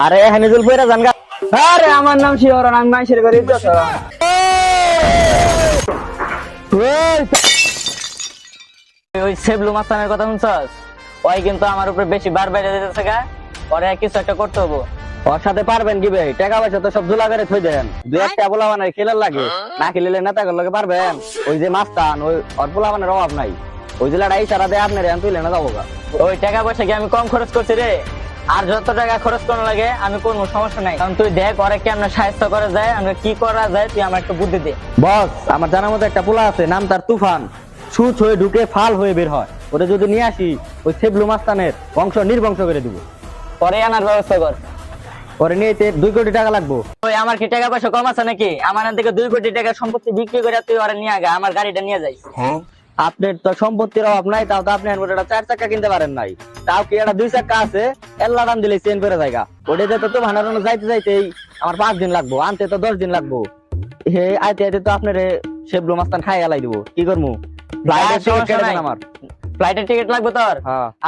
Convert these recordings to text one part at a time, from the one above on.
আরে পয়রা জানগা। আরে আমার নাম আমি মাইশের যত ওই সেবলু মাস্তানের কথা শুনছস? ওই কিন্তু আমার উপরে বেশি বার বাইরে দিতেছে গা। পরে কিছু একটা করতে হব। ওর সাথে পারবেন কি ভাই? টাকা পয়সা তো সব জুলা করে থই দেন। দুই একটা পোলা খেলার লাগে। না খেলিলে নেতা করলে পারবেন। ওই যে মাস্তান ওই ওর পোলা বানের অভাব নাই। ওই জেলাটা ইশারা দেয় আপনার এখন তুইলে না যাব গা। ওই টাকা পয়সা কি আমি কম খরচ করছি রে? আর যত টাকা খরচ করা লাগে আমি কোনো সমস্যা নাই। কারণ তুই দেখ ওরে কেমন সাহায্য করা যায় আমরা কি করা যায় তুই আমার একটু বুদ্ধি দে। বস আমার জানার মতো একটা পোলা আছে নাম তার তুফান। সুচ হয়ে ঢুকে ফাল হয়ে বের হয়। ওটা যদি নিয়ে আসি ওই সেবলু মাস্তানের বংশ নির্বংশ করে দিব। পরে আনার ব্যবস্থা কর। পরে নিয়ে দুই কোটি টাকা লাগবো। ওই আমার কি টাকা পয়সা কম আছে নাকি? আমার এখান থেকে দুই কোটি টাকা সম্পত্তি বিক্রি করে তুই ওরা নিয়ে আগে আমার গাড়িটা নিয়ে যাই। আপনার তো সম্পত্তির অভাব নাই তাও তো আপনি চার চাকা কিনতে পারেন নাই। তাও কি একটা দুই চাকা আছে? এল্লা দাম দিলে চেন করে জায়গা ওটা যেতে তো ভানারানো যাইতে যাইতেই আমার পাঁচ দিন লাগবো আনতে তো দশ দিন লাগবো। হে আইতে আইতে তো আপনার মাস্তান খাই গেলাই দিব। কি করব আমার। ফ্লাইটের টিকিট লাগবে তোর?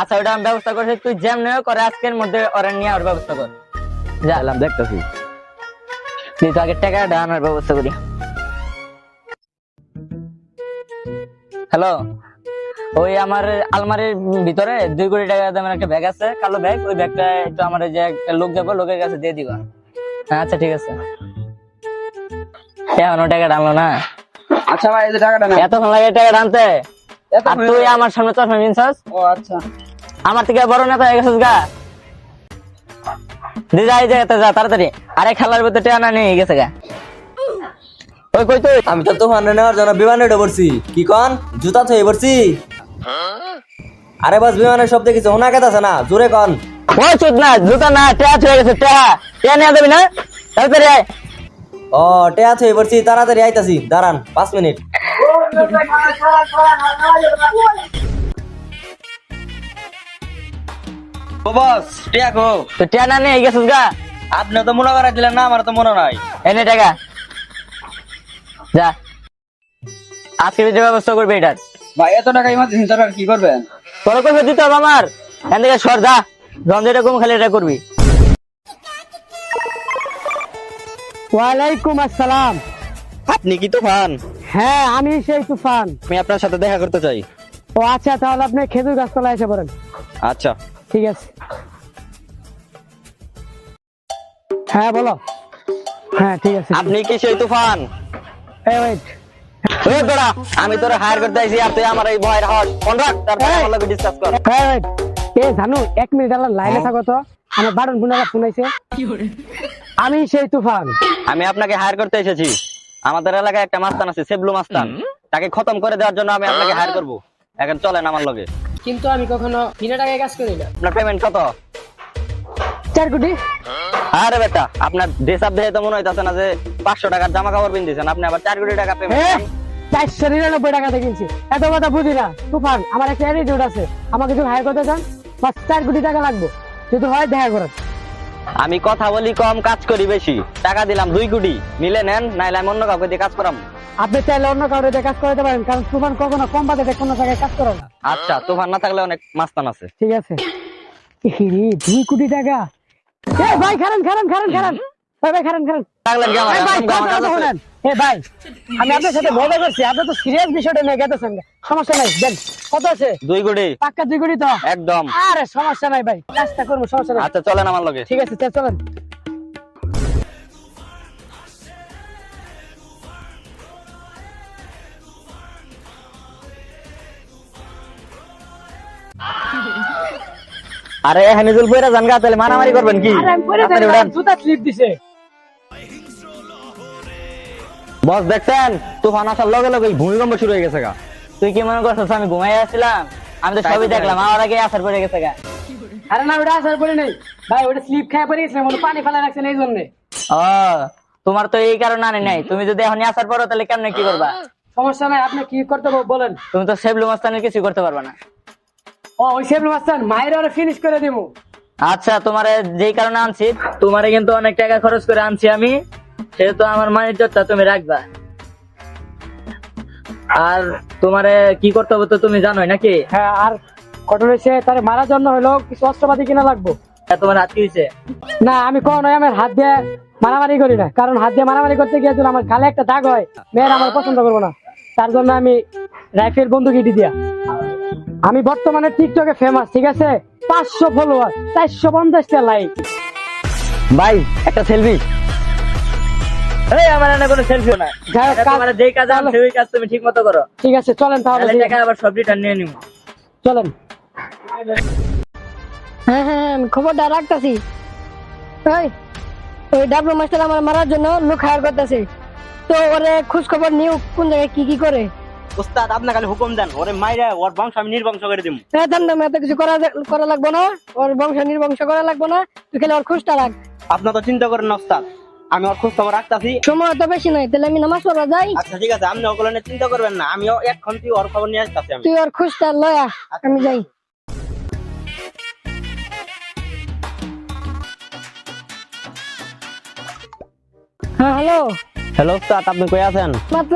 আচ্ছা ওটা আমি ব্যবস্থা করছি তুই যেমন করে আজকের মধ্যে ওরা নিয়ে আর ব্যবস্থা কর। দেখতেছি। তুই তো আগে টাকা আনার ব্যবস্থা করি। হ্যালো ওই আমার আলমারির ভিতরে দুই কোটি টাকা দামের একটা ব্যাগ আছে কালো ব্যাগ ওই ব্যাগটা একটু আমার যে লোক যাব লোকের কাছে দিয়ে দিবা। হ্যাঁ আচ্ছা ঠিক আছে। এখনও টাকা আনলো না? আচ্ছা ভাই এই টাকাটা না এতক্ষণ লাগে টাকা আর তুই আমার সামনে চশমা ও আচ্ছা। আমার থেকে বড় নেতা হয়ে গেছিস গা। দি যা এই জায়গাতে যা তাড়াতাড়ি। আরে খেলার ভিতরে টেনা নিয়ে গেছে গা। ওই কই তুই? আমি তো তুফান নেওয়ার জন্য বিমানে উঠে পড়ছি। কি কন? জুতা থয়ে পড়ছি? আরে বাস বিমানের শব্দ কিছু হোনা না। জোরে কন। ওই চুদ না জুতা না টেয়া হয়ে গেছে টেয়া। টেয়া নিয়ে যাবি না? তাড়াতাড়ি আয়। ও টেয়া থয়ে পড়ছি তাড়াতাড়ি আইতাছি। দাঁড়ান পাঁচ মিনিট। ও বস টেয়া কো। তো টেয়া না নিয়ে গেছিস গা? আপনি তো মনে করা দিলেন না আমার তো মনে নাই। এনে টাকা। যা। আজকে যে ব্যবস্থা করবি এটার ভাই এত টাকা ইমার্জেন্সি টাকা কি করবেন? তোর কইছে দিতে হবে আমার। এখান থেকে সর যা। যখন এটা খালি এটা করবি। ওয়ালাইকুম আসসালাম। আপনি কি তুফান? হ্যাঁ আমি সেই তুফান। আমি আপনার সাথে দেখা করতে চাই। ও আচ্ছা তাহলে আপনি খেজুর গাছতলা এসে পড়েন। আচ্ছা। ঠিক আছে। হ্যাঁ বলো। হ্যাঁ ঠিক আছে। আপনি কি সেই তুফান? আমি তোর হায়ার করতে আইছি আর তুই আমার এই ভয়ের হট ফোন রাখ তারপর আমার লগে ডিসকাস কর। এ জানো এক মিনিট আলার লাইনে থাকো তো। আমার বারণ বোনেরা ফোন আইছে আমি সেই তুফান। আমি আপনাকে হায়ার করতে এসেছি। আমাদের এলাকায় একটা মাস্তান আছে সেবলু মাস্তান। তাকে খতম করে দেওয়ার জন্য আমি আপনাকে হায়ার করব। এখন চলেন আমার লগে। কিন্তু আমি কখনো বিনা টাকায় কাজ করি না। আপনার পেমেন্ট কত? চার কোটি? আরে বেটা আপনার ড্রেস আপ দেখে তো মনে হইতাছে না যে পাঁচশো টাকার জামা কাপড় পিনতেছেন। আপনি আবার চার কোটি টাকা পেমেন্ট চারশো নিরানব্বই টাকাতে কিনছি। এত কথা বুঝি না। তুফান আমার একটা অ্যাটিটিউড আছে। আমাকে যদি হায়ার করতে চান? বাস চার কোটি টাকা লাগবে। যদি হয় দেখা করেন। আমি কথা বলি কম কাজ করি বেশি। টাকা দিলাম দুই কোটি। মিলে নেন নাইলে আমি অন্য কাউকে দিয়ে কাজ করাম। আপনি চাইলে অন্য কাউকে দিয়ে কাজ করতে পারেন কারণ তুফান কখনো কম বাজেটে কোনো জায়গায় কাজ করে না। আচ্ছা তুফান না থাকলে অনেক মাস্তান আছে। ঠিক আছে। দুই কোটি টাকা? এ ভাই খারান খারান খারান খারান ভাই ভাই খারান খারান ভাই, আমি আপনার সাথে মজা করছি। আপনি তো সিরিয়াস বিষয়টা নিয়ে গেতেছেন। সমস্যা নাই দেন। কত আছে? দুই কোটি। পাক্কা দুই কোটি তো? একদম। আরে সমস্যা নাই ভাই। কাজটা করব সমস্যা নাই। আচ্ছা চলেন আমার লগে। ঠিক আছে চলেন। আরে হানিজুল পয়রা জান গা তাহলে মারামারি করবেন কি। জুতা স্লিপ দিছে। বস দেখছেন? তুফান আসার লগে লগে ভূমিকম্প শুরু হয়ে গেছে গা। তুই কি মনে করছিস আমি ঘুমাই আসছিলাম? আমি তো সবই দেখলাম আমার আগে আসার পড়ে গেছে গা। আরে না ওটা আসার নেই। ভাই ওটা স্লিপ খেয়ে পরে গেছিলাম ওটা পানি ফেলা রাখছেন এই জন্য। ও তোমার তো এই কারণে আনে নাই। তুমি যদি এখন আসার পরো তাহলে কেমনে কি করবা? সমস্যা নাই আপনি কি করতে বলেন। তুমি তো সেবলু মাস্তানের কিছু করতে পারবা না। ও ওই সেবলু মায়ের ওরা ফিনিশ করে দিমু। আচ্ছা তোমারে যেই কারণে আনছি তোমারে কিন্তু অনেক টাকা খরচ করে আনছি আমি। সেহেতু আমার জোরটা তুমি রাখবা। আর তোমারে কি করতে হবে তো তুমি জানোই নাকি? হ্যাঁ আর ঘটনা হয়েছে তার মারার জন্য হলো কিছু অস্ত্রপাতি কিনা লাগবো। তোমার হাত কি হয়েছে? না আমি কখনোই আমার হাত দিয়ে মারামারি করি না। কারণ হাত দিয়ে মারামারি করতে গিয়ে যদি আমার গালে একটা দাগ হয় মেয়ের আমার পছন্দ করব না। তার জন্য আমি রাইফেল বন্দুক ইটি দিয়া। আমি বর্তমানে টিকটকে ফেমাস ঠিক আছে? পাঁচশো ফলোয়ার চারশো পঞ্চাশটা লাইক ভাই একটা সেলফি এই আমার এনে কোনো সেলফিও না যাই হোক, এটা কাজ- তোমার যেই কাজ আছে ওই কাজ তুমি ঠিক মতো করো। ঠিক আছে চলেন তাহলে তাহলে টাকা আবার সব রিটার্ন নিয়ে নিব। চলেন। হ্যাঁ হ্যাঁ খবরটা রাখতেছি। ওই ওই ডাবলু মাস্টার আমার মারার জন্য লোক হায়ার করতেছে। তো ওরে খোঁজ খবর নিউ কোন জায়গায় কি কি করে? উস্তাদ আপনি খালি হুকুম দেন ওরে মাইরা ওর বংশ আমি নির্বংশ করে দিব হ্যাঁ দাম এত কিছু করা করা লাগবো না। ওর বংশ নির্বংশ করা লাগবো না। তুই খালি ওর খোঁজটা রাখ। আপনি তো চিন্তা করেন না উস্তাদ আমি ওর খোঁজ খবর রাখতাছি। সময় তো বেশি নাই তাহলে আমি নামাজ পড়া যাই। আচ্ছা ঠিক আছে আপনি ওগুলো নিয়ে চিন্তা করবেন না এখন তুই ওর খবর নিয়ে আসতেছি তুই ওর খোঁজটা লয়া আমি যাই। হ্যাঁ হ্যালো। হ্যালো উস্তাদ আপনি কই আছেন? মাত্র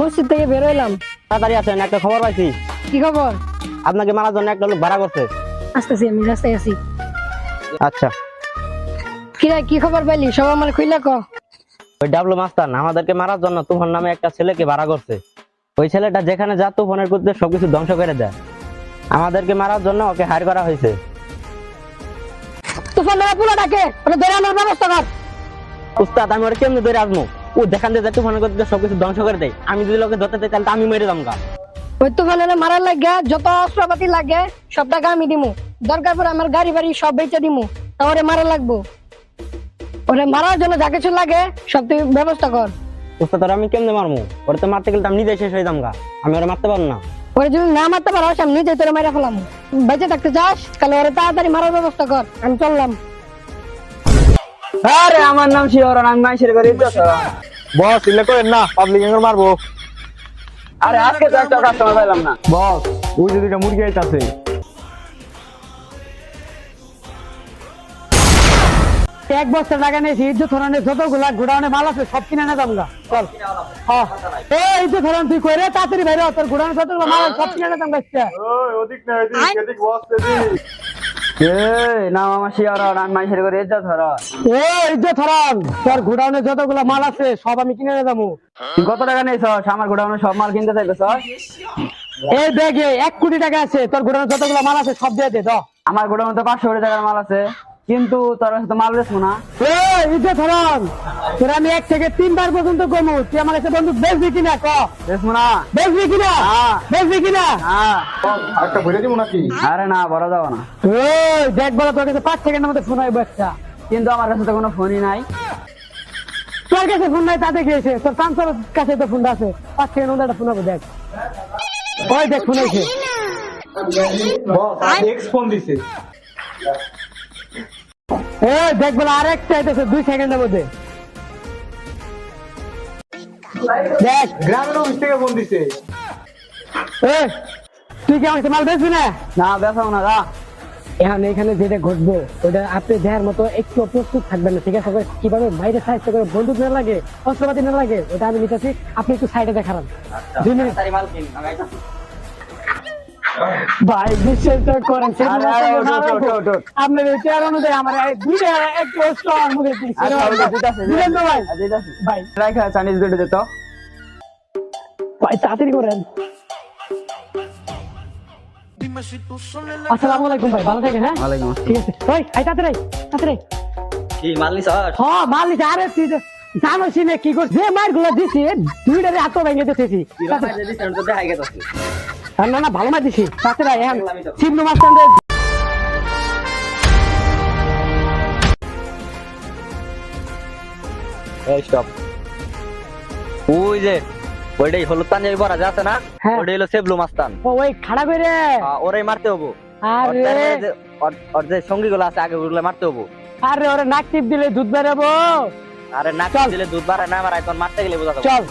মসজিদ থেকে বের হইলাম। তাড়াতাড়ি আছেন একটা খবর পাইছি। কি খবর? আপনাকে মারার জন্য একটা লোক ভাড়া করছে। আসতেছি আমি রাস্তায় আছি। আচ্ছা। কিরা কি খবর পাইলি? সব আমার খুইলা ক। ওই ডাবলু মাস্তান আমাদেরকে মারার জন্য তুফান নামে একটা ছেলেকে ভাড়া করছে। ওই ছেলেটা যেখানে যা তুফানের করতে সবকিছু ধ্বংস করে দেয়। আমাদেরকে মারার জন্য ওকে হায়ার করা হয়েছে। তুফান নামে পুরো ডাকে ওটা ধরে আনার ব্যবস্থা কর। উস্তাদ আমি ওরা কেমনি ধরে আসব ও দেখান দিয়ে করতে সবকিছু ধ্বংস করে দেয়। আমি যদি লোকে ধরতে চাই তাহলে আমি মেরে ওই তুফানের মারার লাগে যত অস্ত্রপাতি লাগে সব টাকা আমি দিমু। দরকার পড়ে আমার গাড়ি বাড়ি সব বেচে দিমু তা ওরে মারা লাগবো। ওরে মারার জন্য যা কিছু লাগে সব তুই ব্যবস্থা কর। উস্তাদ ওরা আমি কেমনে মারবো ওরা তো মারতে গেলে আমি নিজে শেষ হয়ে দামগা আমি ওরা মারতে পারব না। ওরে যদি না মারতে পারো আমি নিজে তোরে মারা ফেলাম। বেঁচে থাকতে চাস তাহলে ওরে তাড়াতাড়ি মারার ব্যবস্থা কর। আমি চললাম। আরে আমার নাম শিওরন আমি মাইশের ঘরে ইজ্জত বস ইলে করেন না পাবলিক এঙ্গর মারবো। আরে আজকে তো একটা কাস্টমার পাইলাম না। বস ওই যে দুইটা মুরগি আইতাছে। এক বস্তা টাকা নিয়েছি ইজ্জত ধরনের যতগুলা গোডাউনে মাল আছে সব কিনে না যাব চল। হ্যাঁ। এই ইজ্জত ধরন তুই কই রে তাড়াতাড়ি বাইরে তোর গোডাউনে যতগুলো মাল সব কিনে না যাব নাম আমার আমি ইজ্জত এ ইজ্জত তোর গোডাউনে যতগুলো মাল আছে সব আমি কিনে নিয়ে যাব। তুই কত টাকা নিয়েছ আমার গোডাউনে সব মাল কিনতে চাইতেছ এই ব্যাগে এক কোটি টাকা আছে তোর গোডাউনে যতগুলো মাল আছে সব দিয়ে দে। আমার গোডাউনে তো পাঁচশো কোটি টাকার মাল আছে। কিন্তু তোর কাছে তো মাল বেচবো না। ইজ্জত ধরন তোর আমি এক থেকে তিনবার পর্যন্ত কমু। তুই আমার কাছে বন্ধু বেচবি কিনা? ক? বেচবো না। বেচবি কিনা? হ্যাঁ। বেচবি কিনা? হ্যাঁ। একটা ভরে দিব নাকি? আরে না বড় যাব না। ওই দেখ বলো তোর কাছে পাঁচ সেকেন্ডের মধ্যে ফোন আইবো একটা। কিন্তু আমার কাছে তো কোনো ফোনই নাই। তোর কাছে ফোন নাই তাতে গিয়েছে তোর পাঁচশোর কাছে তো ফোনটা আছে। পাঁচ সেকেন্ড মধ্যে একটা ফোন হবে দেখ। ওই দেখ ফোন আইছে বস এক্স ফোন দিছে। ওই দেখ বলে আরেকটা আইতেছে দুই সেকেন্ডের মধ্যে। দেখ গ্রামের অফিস থেকে ফোন দিছে। তুই কি আমাকে মাল বেচবি না? না বেচাবো না যা। এখন এখানে যেটা ঘটবো ওটা আপনি দেখার মতো একটু প্রস্তুত থাকবেন না ঠিক আছে? কীভাবে বাইরে সাহায্য করে বন্দুক না লাগে অস্ত্রপাতি না লাগে ওটা আমি নিতেছি। আপনি একটু সাইডে দেখান। দুই মিনিট ভাই। বিশ্বাস তো করেন। আপনার এই চেয়ার অনুযায়ী আমার দুইটা একটু স্ট্রং মুখে দিচ্ছি আচ্ছা, ভাই আচ্ছা, ভাই রাখা চাইনিজ গেটে দিত ভাই। তাড়াতাড়ি করেন। আসসালামু আলাইকুম ভাই ভালো থাকেন হ্যাঁ? ওয়ালাইকুম ঠিক আছে। ওই আই তাড়াতাড়ি তাড়াতাড়ি। কি স্যার? হ্যাঁ আরে তুই না কি করছে। যে মারগুলো দিছি দুইটারে হাত ভেঙে দিতেছি। না না ভালো দিছি। তাছাড়া এখন শিবনু এই স্টপ ওই যে ওইটাই হলুদ পাঞ্জাবি পরা যা আছে না? হ্যাঁ। ওইটাই হলো সেবলু মাস্তান ও ওই খাড়া করে। ওরাই মারতে হব। আরে। ওর- ওর যে সঙ্গী গুলো আছে আগে ওগুলো মারতে হব। আরে ওরে নাক টিপ দিলে দুধ বেরোবো। আরে নাক চল। দিলে দুধ বাড়ায় না বাড়ায় তখন মারতে গেলে বোঝা যাবে। চল।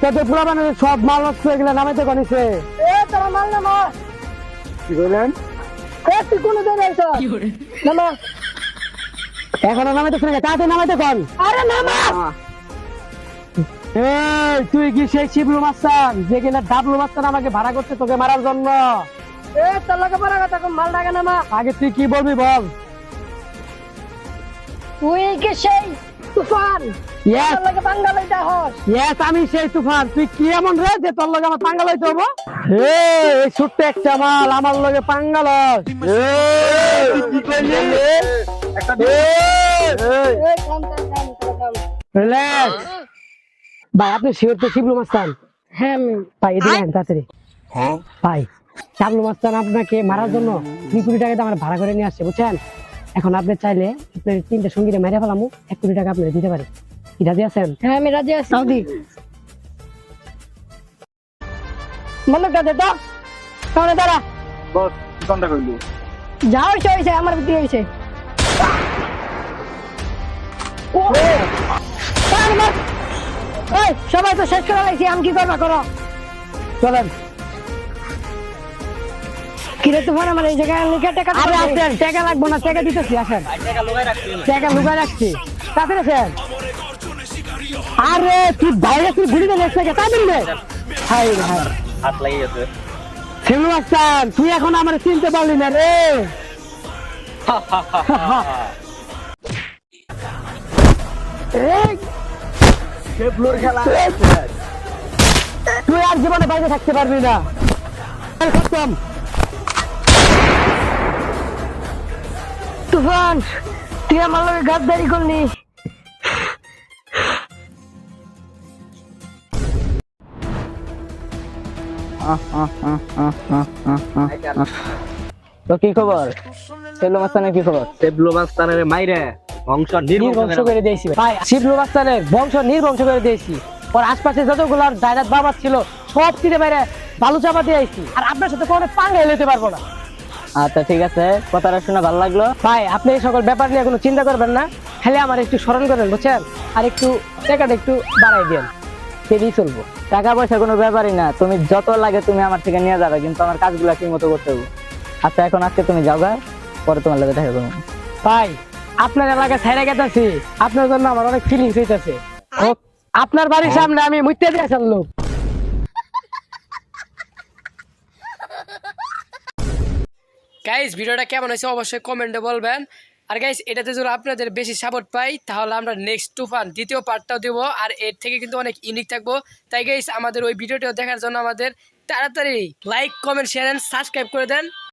তোদের পুরা মানে সব মাল নষ্ট হয়ে গেলে নামাইতে কনিছে এ তোরা মাল না মার কি এ তুই কোন নামা এখনও নামাইতে শুনে তাড়াতাড়ি নামাইতে কন আরে নামা। এই তুই কি সেই শিবলু মাস্তান যে কিনা ডাবলু মাস্তান আমাকে ভাড়া করছে তোকে মারার জন্য। এ তোর লোকে পড়া কথা কম মাল ডাকে না মা। আগে তুই কি বলবি বল। তুই কি সেই তুফান? ইয়েস পাঙ্গা ইয়েস আমি সেই তুফান। তুই কি এমন রে যে তোর লগে আমার পাঙ্গাল হইতে হব? এই এই ছোট্ট একটা মাল আমার লগে। কি থাম ভাই আপনি শিওর তো শিবলু মাস্তান হ্যাঁ আমি। ভাই এদিকে আন তাড়াতাড়ি। ভাই শাবলু মাস্তান আপনাকে মারার জন্য দুই কোটি টাকা দিয়ে আমার ভাড়া করে নিয়ে আসছে বুঝছেন? এখন আপনি চাইলে আপনার তিনটা সঙ্গীরে মেরে ফেলামু এক কোটি টাকা আপনি দিতে পারি কি রাজি আছেন? হ্যাঁ আমি রাজি আছি। সাউদি বন্ধুটা দে তো সামনে দাঁড়া। বস কোনটা কইলি যা হয়েছে হয়েছে আমার হয়েছে ওই সবাই তো শেষ করে লাইছি আমি কি করবা করো। চলেন। কিরে তোমার আমার এই জায়গায় লিখে টাকা আরে আসেন। টাকা লাগবো না টাকা দিতেছি আসেন। টাকা লুকাই রাখছি। তাড়াতাড়ি আসেন আরে তুই বাইরে তুই ঘুরি তাড়াতাড়ি নে। হাই রে হাই হাত লাগিয়ে গেছে তুই এখন আমার চিনতে পারলি না রে। তুই আর জীবনে বাইরে থাকতে পারবি না। খতম। তুফান তুই আমার লোকের গাদ্দারি করলি। তো কি খবর? সেলু মাস্তানের কি খবর? সেবলু মাস্তানের মাইরে বংশ নির্বংশ করে দিয়েছি ভাই। শিবলু মাস্তানের বংশ নির্বংশ করে দিয়েছি। ওর আশপাশে যতগুলো ডাইনাত বাবা ছিল সব কিনে বাইরে বালু চাপা দিয়ে আইছি। আর আপনার সাথে কোনো পাঙ্গা লইতে পারব না। আচ্ছা ঠিক আছে। কথাটা শুনে ভালো লাগল। ভাই আপনি এই সকল ব্যাপার নিয়ে কোনো চিন্তা করবেন না। খালি আমার একটু স্মরণ করেন বুঝছেন? আর একটু টাকাটা একটু বাড়াই দেন। সেটাই চলবো। টাকা পয়সা কোনো ব্যাপারই না। তুমি যত লাগে তুমি আমার থেকে নিয়ে যাবে কিন্তু আমার কাজগুলো ঠিক মতো করতে হবে। আচ্ছা এখন আজকে তুমি যাও গা, পরে তোমার লাগে দেখা করব। ভাই আপনার এলাকায় ছাইরা গেতেছি। আপনার জন্য আমার অনেক ফিলিংস হইতেছে। আপনার বাড়ির সামনে আমি মুইতে দিয়েছেন লোক গাইস ভিডিওটা কেমন হয়েছে অবশ্যই কমেন্টে বলবেন। আর গাইজ এটাতে যদি আপনাদের বেশি সাপোর্ট পাই, তাহলে আমরা নেক্সট টু তুফান দ্বিতীয় পার্টটাও দেবো। আর এর থেকে কিন্তু অনেক ইউনিক থাকব। তাই গাইজ আমাদের ওই ভিডিওটিও দেখার জন্য আমাদের তাড়াতাড়ি like comment share and subscribe করে দেন।